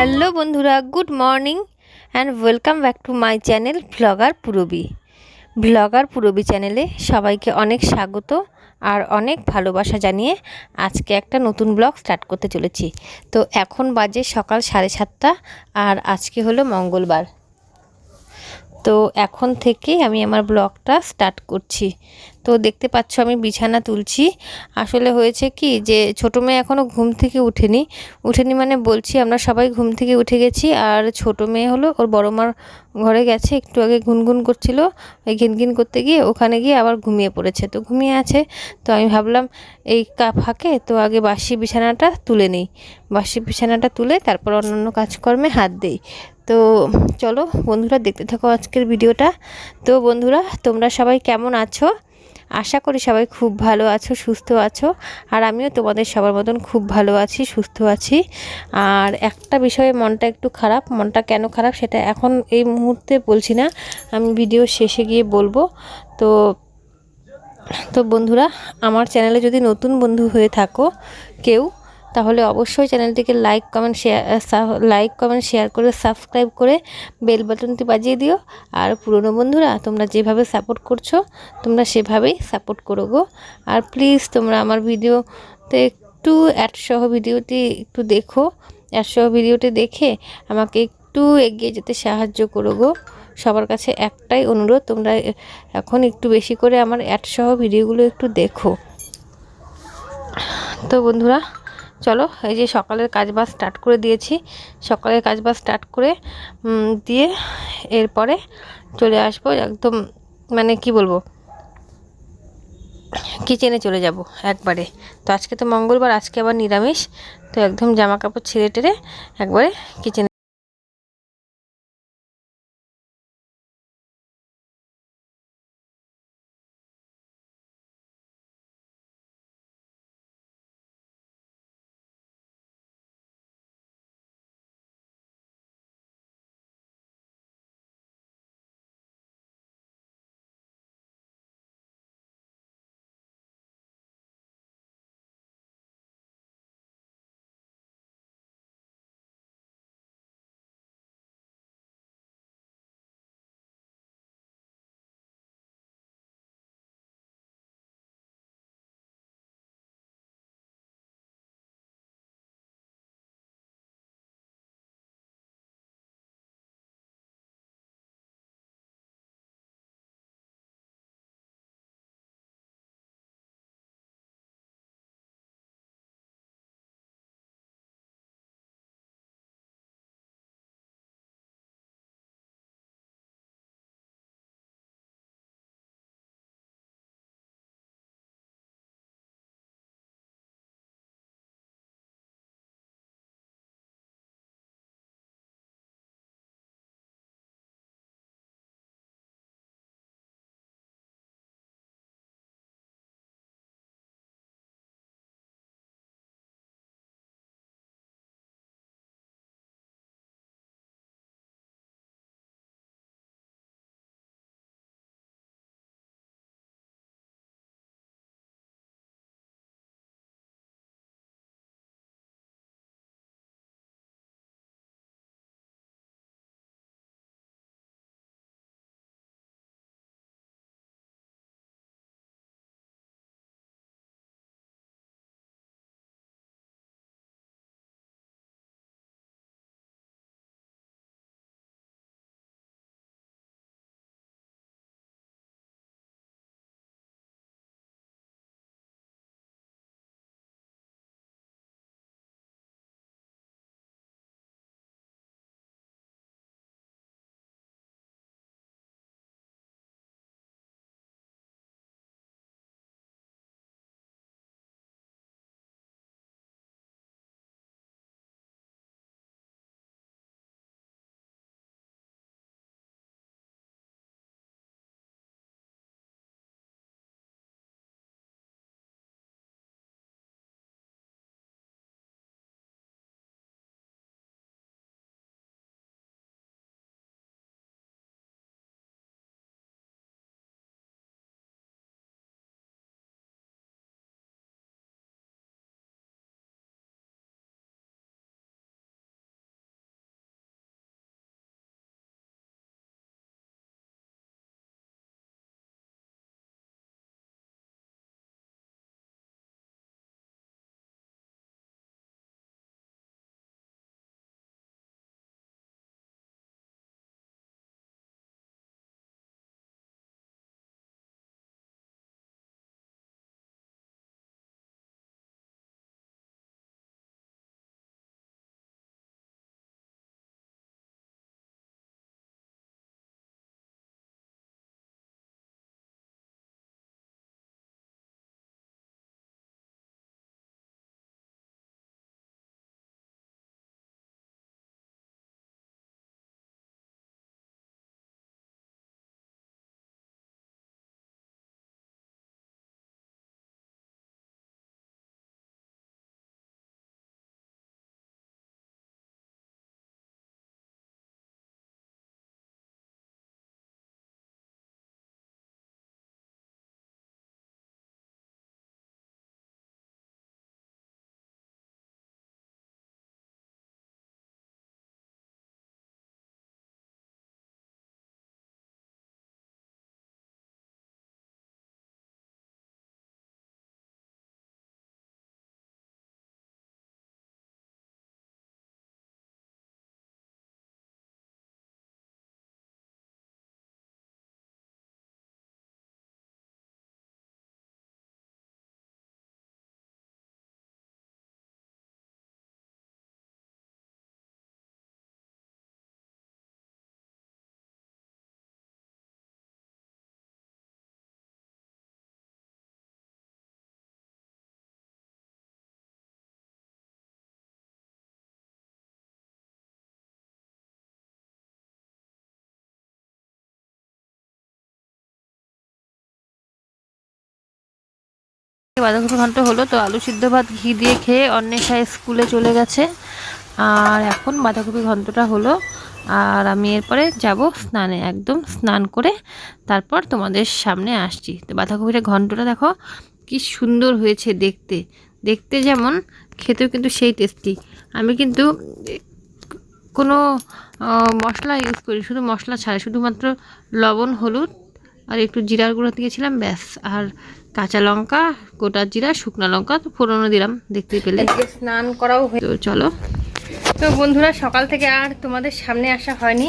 Hello বন্ধুরা, good morning and welcome back to my channel vlogger Purbi vlogger Purbi চ্যানেলে সবাইকে অনেক স্বাগত আর অনেক ভালোবাসা জানিয়ে আজকে একটা নতুন ব্লগ স্টার্ট করতে চলেছি। তো এখন বাজে সকাল সাড়ে সাতটা আর আজকে হলো মঙ্গলবার। তো এখন থেকে আমি আমার ব্লগটা স্টার্ট করছি। তো দেখতে পাচ্ছ আমি বিছানা তুলছি। আসলে হয়েছে কি যে ছোটো মেয়ে এখনও ঘুম থেকে উঠেনি। উঠেনি মানে বলছি আমরা সবাই ঘুম থেকে উঠে গেছি আর ছোটো মেয়ে হলো ওর বড় মার ঘরে গেছে, একটু আগে গুনগুন করছিল। ওই ঘিনঘিন করতে গিয়ে ওখানে গিয়ে আবার ঘুমিয়ে পড়েছে। তো ঘুমিয়ে আছে। তো আমি ভাবলাম এই কা ফাঁকে তো আগে বাসি বিছানাটা তুলে নিই। বাসি বিছানাটা তুলে তারপর অন্যান্য কাজকর্মে হাত দিই। তো চলো বন্ধুরা দেখতে থাকো আজকের ভিডিওটা। তো বন্ধুরা, তোমরা সবাই কেমন আছো? আশা করি সবাই খুব ভালো আছো, সুস্থ আছো, আর আমিও তোমাদের সবার মতন খুব ভালো আছি, সুস্থ আছি। আর একটা বিষয়ে মনটা একটু খারাপ, মনটা কেন খারাপ সেটা এখন এই মুহূর্তে বলছি না, আমি ভিডিও শেষে গিয়ে বলব। তো তো বন্ধুরা, আমার চ্যানেলে যদি নতুন বন্ধু হয়ে থাকো, কেউ তাহলে অবশ্যই চ্যানেলটিকে like, comment, share like, comment, share করে, সাবস্ক্রাইব করে বেল বাটনটি বাজিয়ে দিও। আর পুরনো বন্ধুরা, তোমরা যেভাবে সাপোর্ট করছ, তোমরা সেভাবেই সাপোর্ট করো গো। আর প্লিজ তোমরা আমার ভিডিওতে একটু অ্যাডসহ ভিডিওটি একটু দেখো। অ্যাডসহ ভিডিওটি দেখে আমাকে একটু এগিয়ে যেতে সাহায্য করো গো। সবার কাছে একটাই অনুরোধ, তোমরা এখন একটু বেশি করে আমার অ্যাডসহ ভিডিওগুলো একটু দেখো। তো বন্ধুরা চলো, এই যে সকালের কাজ বাজ স্টার্ট করে দিয়েছি। সকালের কাজ বাজ স্টার্ট করে দিয়ে এরপরে চলে আসব একদম মানে কি বলব কিচেনে চলে যাব একবারে। তো আজকে তো মঙ্গলবার, আজকে আবার নিরামিষ। তো একদম জামা কাপড় ছেড়ে টেরে একবারে কিচেনে বাঁধাকপি ঘন্ট হলো, তো আলু সিদ্ধ ভাত ঘি দিয়ে খেয়ে অন্বেষায় স্কুলে চলে গেছে। আর এখন বাঁধাকপি ঘন্টটা হলো, আর আমি এরপরে যাব স্নানে, একদম স্নান করে তারপর তোমাদের সামনে আসছি। তো বাঁধাকপিটা ঘন্টটা দেখো, কি সুন্দর হয়েছে দেখতে। দেখতে যেমন, খেতেও কিন্তু সেই টেস্টি আমি কিন্তু কোনো মশলা ইউজ করি শুধু মশলা ছাড়া। শুধুমাত্র লবণ, হলুদ আর একটু জিরার গুঁড়ো দিয়েছিলাম, ব্যাস। আর কাঁচা লঙ্কা গোটা জিরা শুকনো লঙ্কা তো ফোড়নও দিলাম দেখতে পেলে। স্নান করাও তো চলো। তো বন্ধুরা সকাল থেকে আর তোমাদের সামনে আসা হয়নি।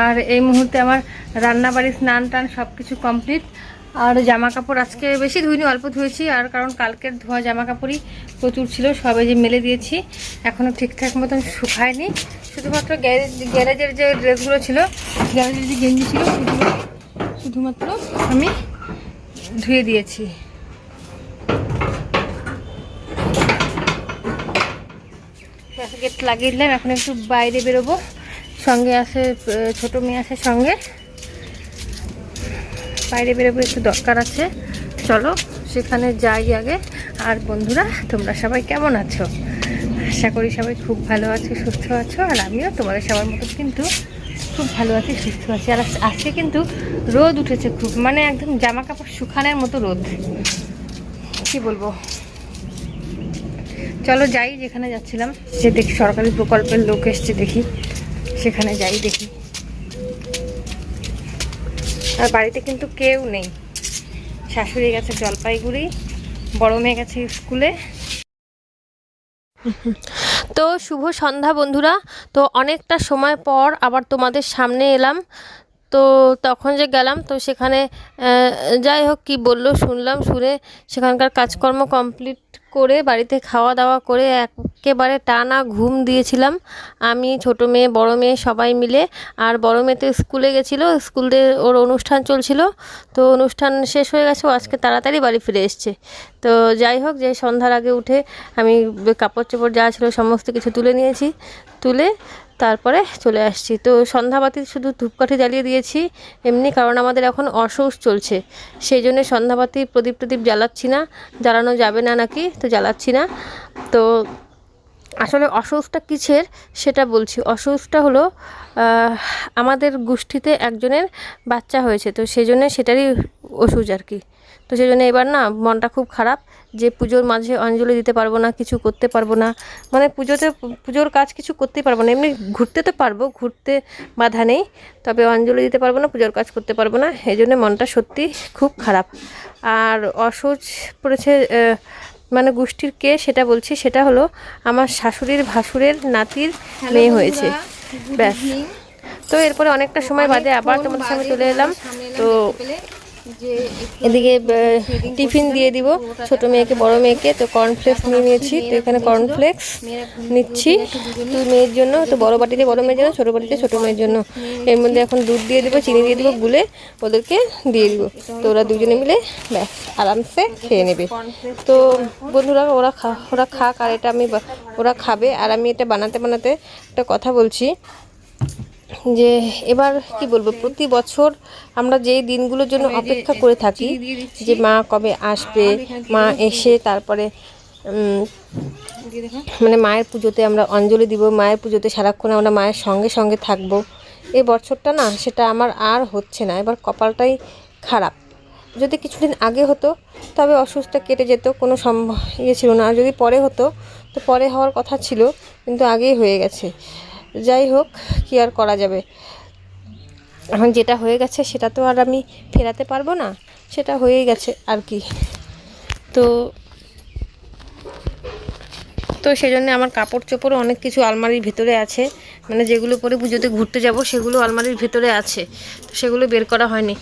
আর এই মুহূর্তে আমার রান্না বাড়ি স্নান টান সব কিছু কমপ্লিট। আর জামা কাপড় আজকে বেশি ধুইনি অল্প ধুয়েছি। আর কারণ কালকের ধোয়া জামা কাপড়ই প্রচুর ছিল সবে যে মেলে দিয়েছি এখনও ঠিকঠাক মতন শুকায়নি। শুধুমাত্র গ্যারেজ গ্যারেজের যে ড্রেসগুলো ছিল গ্যারেজের যে গেঞ্জি ছিল সেগুলো শুধুমাত্র আমি ধুয়ে দিয়েছি। গেট লাগিয়ে দিলাম এখন একটু বাইরে বেরোবো। সঙ্গে আহ, ছোট মেয়ে আছে সঙ্গে। বাইরে বেরোবো একটু দরকার আছে। চলো সেখানে যাই আগে। আর বন্ধুরা তোমরা সবাই কেমন আছো? আশা করি সবাই খুব ভালো আছো সুস্থ আছো আর আমিও তোমাদের সবার মতো কিন্তু খুব ভালো আছি সুস্থ আছি। আর আজ- আজকে কিন্তু রোদ উঠেছে খুব মানে একদম জামা কাপড় শুকানোর মতো রোদ। কি বলব। চলো যাই যেখানে যাচ্ছিলাম সে দেখি সরকারি প্রকল্পের লোক এসছে দেখি। সেখানে যাই দেখি। আর বাড়িতে কিন্তু কেউ নেই। শাশুড়ি গেছে জলপাইগুড়ি, বড় মেয়ে গেছে স্কুলে। তো শুভ সন্ধ্যা বন্ধুরা। তো অনেকটা সময় পর আবার তোমাদের সামনে এলাম। তো তখন যে গেলাম, তো সেখানে যাই হোক কি বলল, শুনলাম, শুনে সেখানকার কাজকর্ম কমপ্লিট করে বাড়িতে খাওয়া দাওয়া করে একেবারে টানা ঘুম দিয়েছিলাম। আমি ছোট মেয়ে, বড় মেয়ে সবাই মিলে, আর বড় মেয়ে তো স্কুলে গেছিল, স্কুলে ওর অনুষ্ঠান চলছিল। তো অনুষ্ঠান শেষ হয়ে গেছে, ও আজকে তাড়াতাড়ি বাড়ি ফিরে এসছে। তো যাই হোক, যে সন্ধ্যার আগে উঠে আমি কাপড় চোপড় যা ছিল সমস্ত কিছু তুলে নিয়েছি। তুলে তারপরে চলে আসছি। তো সন্ধ্যাবাতি শুধু ধূপকাঠি জ্বালিয়ে দিয়েছি, এমনি কারণ আমাদের এখন অসৌচ চলছে। সেই জন্য সন্ধ্যাবাতি প্রদীপ প্রদীপ জ্বালাচ্ছি না। জ্বালানো যাবে না নাকি? তো জ্বালাচ্ছি না। তো আসলে অসৌচটা কিসের সেটা বলছি। অসৌচটা হলো আমাদের গোষ্ঠীতে একজনের বাচ্চা হয়েছে। তো সেই জন্য সেটারই ওষুধ আর কি। তো সেই জন্য এবার না মনটা খুব খারাপ। যে পুজোর মাঝে অঞ্জলি দিতে পারব না কিছু করতে পারব না মানে পুজোতে পুজোর কাজ কিছু করতে পারব না। এমনি ঘুরতে তো পারব ঘুরতে বাধা নেই তবে অঞ্জলি দিতে পারব না পুজোর কাজ করতে পারব না এই জন্য মনটা সত্যি খুব খারাপ। আর অসৌচ পড়েছে মানে গোষ্ঠীর কে সেটা বলছি সেটা হলো আমার শাশুড়ির ভাসুরের নাতির মেয়ে হয়েছে। ব্যাস। তো এরপরে অনেকটা সময় বাদে আবার তোমাদের সঙ্গে চলে এলাম। তো এদিকে টিফিন দিয়ে দিব ছোট মেয়েকে বড় মেয়েকে। তো কর্নফ্লেক্স নিয়ে নিয়েছি। তো এখানে কর্নফ্লেক্স নিচ্ছি। তো মেয়ের জন্য তো বড় বাটিতে বড় মেয়ের জন্য ছোট বাটিতে ছোট মেয়ের জন্য। এর মধ্যে এখন দুধ দিয়ে দিব চিনি দিয়ে দিব গুলে ওদেরকে দিয়ে দিব। তো ওরা দুজনে মিলে ব্যাস আরামসে খেয়ে নেবে। তো বন্ধুরা ওরা খা ওরা খাক আর এটা আমি ওরা খাবে। আর আমি এটা বানাতে বানাতে একটা কথা বলছি। যে এবার কি বলব প্রতি বছর আমরা যেই দিনগুলোর জন্য অপেক্ষা করে থাকি যে মা কবে আসবে মা এসে তারপরে মানে মায়ের পুজোতে আমরা অঞ্জলি দিব মায়ের পুজোতে সারাক্ষণ আমরা মায়ের সঙ্গে সঙ্গে থাকব। এই বছরটা না সেটা আমার আর হচ্ছে না এবার কপালটাই খারাপ। যদি কিছুদিন আগে হতো তবে অসুস্থ কেটে যেত কোনো সম্ভব ইয়ে ছিল না। আর যদি পরে হতো তো পরে হওয়ার কথা ছিল কিন্তু আগেই হয়ে গেছে। যাই হোক, কি আর করা যাবে? এখন যেটা হয়ে গেছে, সেটা তো আর আমি ফেরাতে পারব না, সেটা হয়ে গেছে আর কি। তো তো সেই জন্য আমার কাপড় চোপড়ও অনেক কিছু আলমারির ভিতরে আছে। মানে যেগুলো পরে পুজোতে ঘুরতে যাব সেগুলো আলমারির ভিতরে আছে। তো সেগুলো বের করা হয়নি।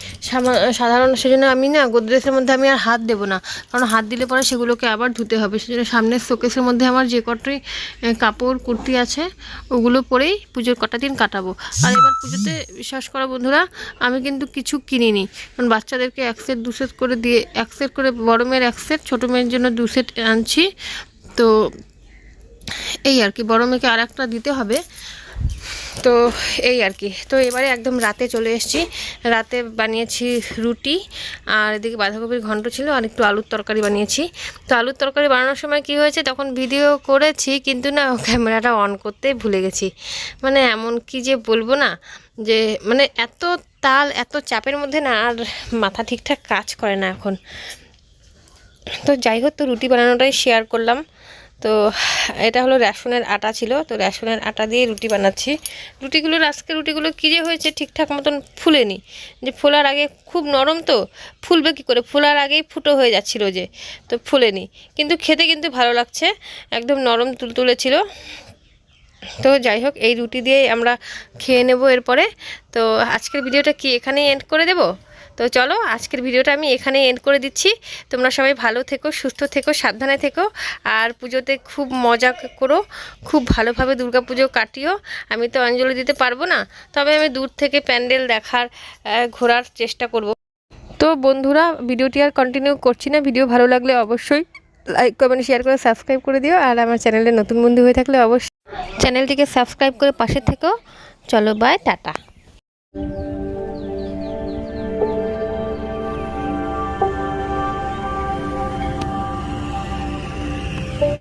সাধারণ সেজন্য আমি না গোদরেজের মধ্যে আমি আর হাত দেবো না। কারণ হাত দিলে পরে সেগুলোকে আবার ধুতে হবে। সেজন্য সামনের শোকেসের মধ্যে আমার যে কটাই এ, কাপড় কুর্তি আছে ওগুলো পরেই পুজোর কটা দিন কাটাবো। আর এবার পুজোতে বিশ্বাস করা বন্ধুরা আমি কিন্তু কিছু কিনিনি। কারণ বাচ্চাদেরকে এক সেট দু সেট করে দিয়ে এক সেট করে বড় মেয়ের এক সেট ছোটো মেয়ের জন্য দু সেট আনছি। তো এই আর কি বড় মেয়েকে আর একটা দিতে হবে। তো এই আর কি। তো এবারে একদম রাতে চলে এসেছি। রাতে বানিয়েছি রুটি আর এদিকে বাঁধাকপির ঘন্ট ছিল, আর একটু আলুর তরকারি বানিয়েছি। তো আলুর তরকারি বানানোর সময় কি হয়েছে, তখন ভিডিও করেছি, কিন্তু না ক্যামেরাটা অন করতে ভুলে গেছি। মানে এমন কি যে বলব না, যে মানে এত তাল, এত চাপের মধ্যে না, আর মাথা ঠিকঠাক কাজ করে না এখন। তো যাই হোক, তো রুটি বানানোটাই শেয়ার করলাম। তো এটা হলো রেশনের আটা ছিল। তো রেশনের আটা দিয়ে রুটি বানাচ্ছি। রুটিগুলোর আজকে রুটিগুলো কী যে হয়েছে ঠিকঠাক মতন ফুলেনি। যে ফোলার আগে খুব নরম তো, ফুলবে কী করে? ফোলার আগেই ফুটো হয়ে যাচ্ছিল যে, তো ফুলেনি। কিন্তু খেতে কিন্তু ভালো লাগছে, একদম নরম তুলতুলে ছিল তো যাই হোক, এই রুটি দিয়েই আমরা খেয়ে নেব এরপরে। তো আজকের ভিডিওটা কি এখানেই এন্ড করে দেব? তো চলো, আজকের ভিডিওটা আমি এখানে এন্ড করে দিচ্ছি। তোমরা সবাই ভালো থেকো, সুস্থ থেকো, সাবধানে থেকো, আর পুজোতে খুব মজা করো, খুব ভালোভাবে পুজো কাটিও। আমি তো অঞ্জলি দিতে পারব না, তবে আমি দূর থেকে প্যান্ডেল দেখার ঘোরার চেষ্টা করব। তো বন্ধুরা, ভিডিওটি আর কন্টিনিউ করছি না। ভিডিও ভালো লাগলে অবশ্যই লাইক কমেন্ট শেয়ার করে সাবস্ক্রাইব করে দিও, আর আমার চ্যানেলে নতুন বন্ধু হয়ে থাকলে অবশ্যই চ্যানেলটিকে সাবস্ক্রাইব করে পাশে থেকো। চলো বাই টাটা।